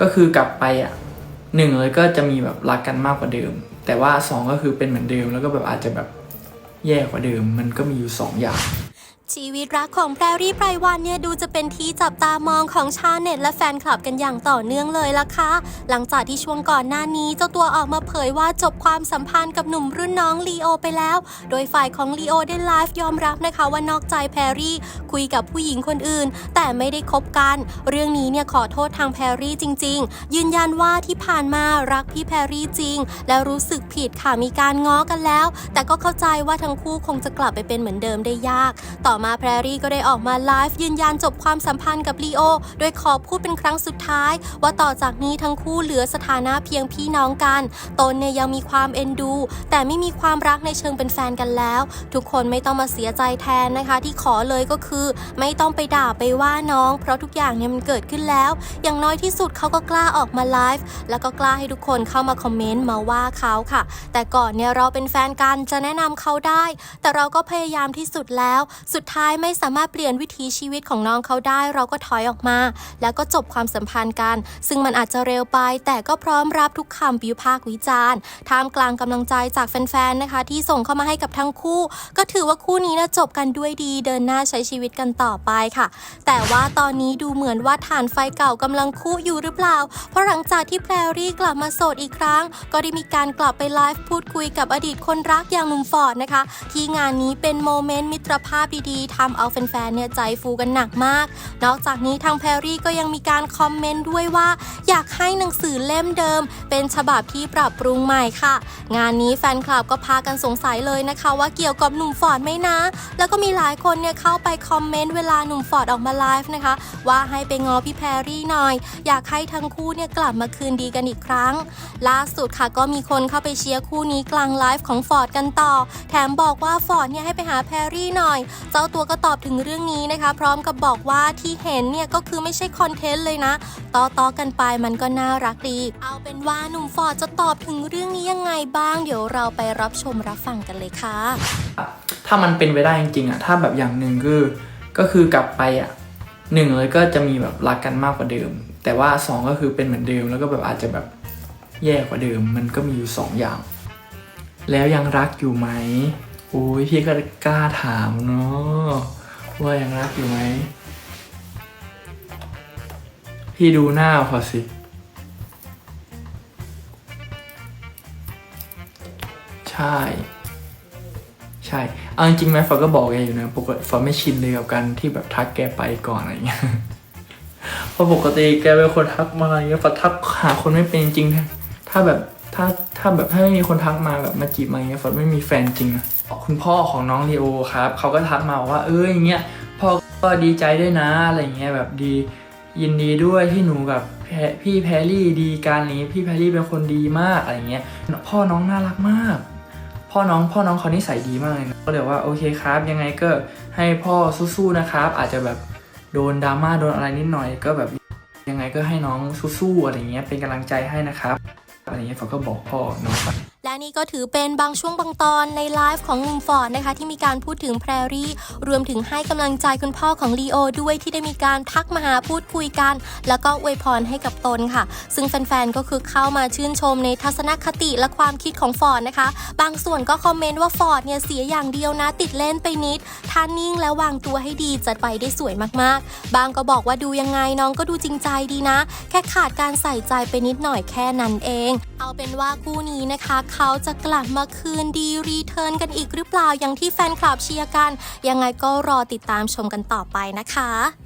ก็คือกลับไปอะหนึ่งเลยก็จะมีแบบรักกันมากกว่าเดิม แต่ว่าสองก็คือเป็นเหมือนเดิมแล้วก็แบบอาจจะแบบแย่กว่าเดิม มันก็มีอยู่สองอย่าง ชีวิตรักของแพรรี่ไพรวันเนี่ยดูจะเป็นที่จับตามองของชาวเน็ตและแฟนคลับกันอย่างต่อเนื่องเลยล่ะค่ะ หลังจากที่ช่วงก่อนหน้านี้เจ้าตัวออกมาเผยว่าจบความสัมพันธ์กับหนุ่มรุ่นน้องลีโอไปแล้ว โดยฝ่ายของลีโอได้ไลฟ์ยอมรับนะคะว่านอกใจแพรรี่คุยกับผู้หญิงคนอื่น แต่ไม่ได้คบกัน เรื่องนี้เนี่ยขอโทษทางแพรรี่จริง ๆ ยืนยันว่าที่ผ่านมารักพี่แพรรี่จริง และรู้สึกผิดค่ะมีการง้อกันแล้ว แต่ก็เข้าใจว่าทั้งคู่คงจะกลับไปเป็นเหมือนเดิมได้ยาก ต่อมาแพรรี่ก็ได้ออกมาไลฟ์ยืนยันจบความสัมพันธ์กับลีโอ โดยขอพูดเป็นครั้งสุดท้าย ว่าต่อจากนี้ทั้งคู่เหลือสถานะเพียงพี่น้องกัน ตนเนี่ยยังมีความเอ็นดู แต่ไม่มีความรักในเชิงเป็นแฟนกันแล้ว ทุกคนไม่ต้องมาเสียใจแทนนะคะ ที่ขอเลยก็คือ ไม่ต้องไปด่าไปว่าน้อง เพราะทุกอย่างเนี่ยมันเกิดขึ้นแล้ว อย่างน้อยที่สุดเขาก็กล้าออกมาไลฟ์แล้วก็กล้าให้ทุกคนเข้ามาคอมเมนต์มาว่าเขาค่ะ แต่ก่อนเนี่ยเราเป็นแฟนกันจะแนะนำเขาได้ แต่เราก็พยายามที่สุดแล้วสุดท้ายไม่สามารถเปลี่ยนวิถีชีวิตของน้องเขาได้ เราก็ถอยออกมา แล้วก็จบความสัมพันธ์กัน ซึ่งมันอาจจะเร็วไป แต่ก็พร้อมรับทุกคำวิพากษ์วิจารณ์ท่ามกลางกำลังใจจากแฟนๆนะคะ ที่ส่งเข้ามาให้กับทั้งคู่ ก็ถือว่าคู่นี้นะจบกันด้วยดีเดินหน้าใช้ชีวิตกันต่อไปค่ะ แต่ว่าตอนนี้ดูเหมือนว่าฐานไฟเก่ากำลังคุอยู่หรือเปล่า เพราะหลังจากที่แพรรี่กลับมาโสดอีกครั้ง ก็ได้มีการกลับไปไลฟ์พูดคุยกับอดีตคนรักอย่างหนุ่มฟอร์ดนะคะ ที่งานนี้เป็นโมเมนต์มิตรภาพดีๆทำเอาแฟนๆ เนี่ยใจฟูกันหนักมาก นอกจากนี้ทางแพรรี่ก็ยังมีการคอมเมนต์ด้วยว่า อยากให้หนังสือเล่มเดิม เป็นฉบับที่ปรับปรุงใหม่ค่ะ งานนี้แฟนคลับก็พากันสงสัยเลยนะคะ ว่าเกี่ยวกับหนุ่มฟอร์ดไหมนะ แล้วก็มีหลายคนเนี่ยเข้าไปคอมเมนต์เวลาหนุ่มฟอร์ดออกมาไลฟ์นะคะ ว่าให้ไปงอพี่แพรรี่หน่อย อยากให้ทั้งคู่เนี่ยกลับมาคืนดีกันอีกครั้ง ล่าสุดค่ะก็มีคนเข้าไปเชียร์คู่นี้กลางไลฟ์ของฟอร์ดกันต่อ แถมบอกว่าฟอร์ดเนี่ยให้ไปหาแพรรี่หน่อย เจ้าตัวก็ตอบถึงเรื่องนี้นะคะ พร้อมกับบอกว่าที่เห็นเนี่ยก็คือไม่ใช่คอนเทนต์เลยนะต่อต่อกันไปมันก็น่ารักดี เอาเป็นว่าหนุ่มฟอร์ดจะตอบถึงเรื่องนี้ยังไงบ้าง เดี๋ยวเราไปรับชมรับฟังกันเลยค่ะ ถ้ามันเป็นไปได้จริงๆอะถ้าแบบอย่างหนึ่งคือก็คือกลับไปอะหนึ่งเลยก็จะมีแบบรักกันมากกว่าเดิม แต่ว่าสองก็คือเป็นเหมือนเดิมแล้วก็แบบอาจจะแบบแย่กว่าเดิม มันก็มีอยู่สองอย่าง แล้วยังรักอยู่ไหม อ้ยพี่ก็กล้าถามเนาะว่ายังรักอยู่ไหม พี่ดูหน้าพอสิ ใช่ ใช่เอาจริงไหมฟอก็บอกแกอยู่นะปกติฟอไม่ชินเลยกับการที่แบบทักแกไปก่อนอะไรเงี้ยเพราะปกติแกเป็นคนทักมาอะไรเงี้ยฟอทักหาคนไม่เป็นจริงๆนะถ้าแบบถ้าถ้าแบบถ้าไม่มีคนทักมาแบบมาจีบมาอย่างเงี้ยฟอไม่มีแฟนจริงอะ คุณพ่อของน้องลีโอครับเขาก็ทักมาบอกว่าเอออย่างเงี้ยพ่อก็ดีใจด้วยนะอะไรเงี้ยแบบดียินดีด้วยที่หนูกับพี่แพรรี่ดีการนี้พี่แพรรี่เป็นคนดีมากอะไรเงี้ยพ่อน้องน่ารักมาก พ่อน้องพ่อน้องเขานิสัยดีมากเลยนะก็เลยว่าโอเคครับ ยังไงก็ให้พ่อสู้ๆนะครับ อาจจะแบบโดนดราม่าโดนอะไรนิดหน่อยก็แบบยังไงก็ให้น้องสู้ๆอะไรเงี้ยเป็นกำลังใจให้นะครับอะไรเงี้ยฝาก็บอกพ่อน้องไป และนี่ก็ถือเป็นบางช่วงบางตอนในไลฟ์ของหนุ่มฟอร์ดนะคะ ที่มีการพูดถึงแพรรี่ รวมถึงให้กำลังใจคุณพ่อของลีโอด้วยที่ได้มีการทักมาหาพูดคุยกัน แล้วก็อวยพรให้กับตนค่ะ ซึ่งแฟนๆก็คือเข้ามาชื่นชมในทัศนคติและความคิดของฟอร์ดนะคะ บางส่วนก็คอมเมนต์ว่าฟอร์ดเนี่ยเสียอย่างเดียวนะติดเล่นไปนิดท่านิ่งและวางตัวให้ดีจะไปได้สวยมากๆ บางก็บอกว่าดูยังไงน้องก็ดูจริงใจดีนะ แค่ขาดการใส่ใจไปนิดหน่อยแค่นั้นเอง เอาเป็นว่าคู่นี้นะคะ เขาจะกลับมาคืนดีรีเทิร์นกันอีกหรือเปล่าอย่างที่แฟนคลับเชียร์กัน ยังไงก็รอติดตามชมกันต่อไปนะคะ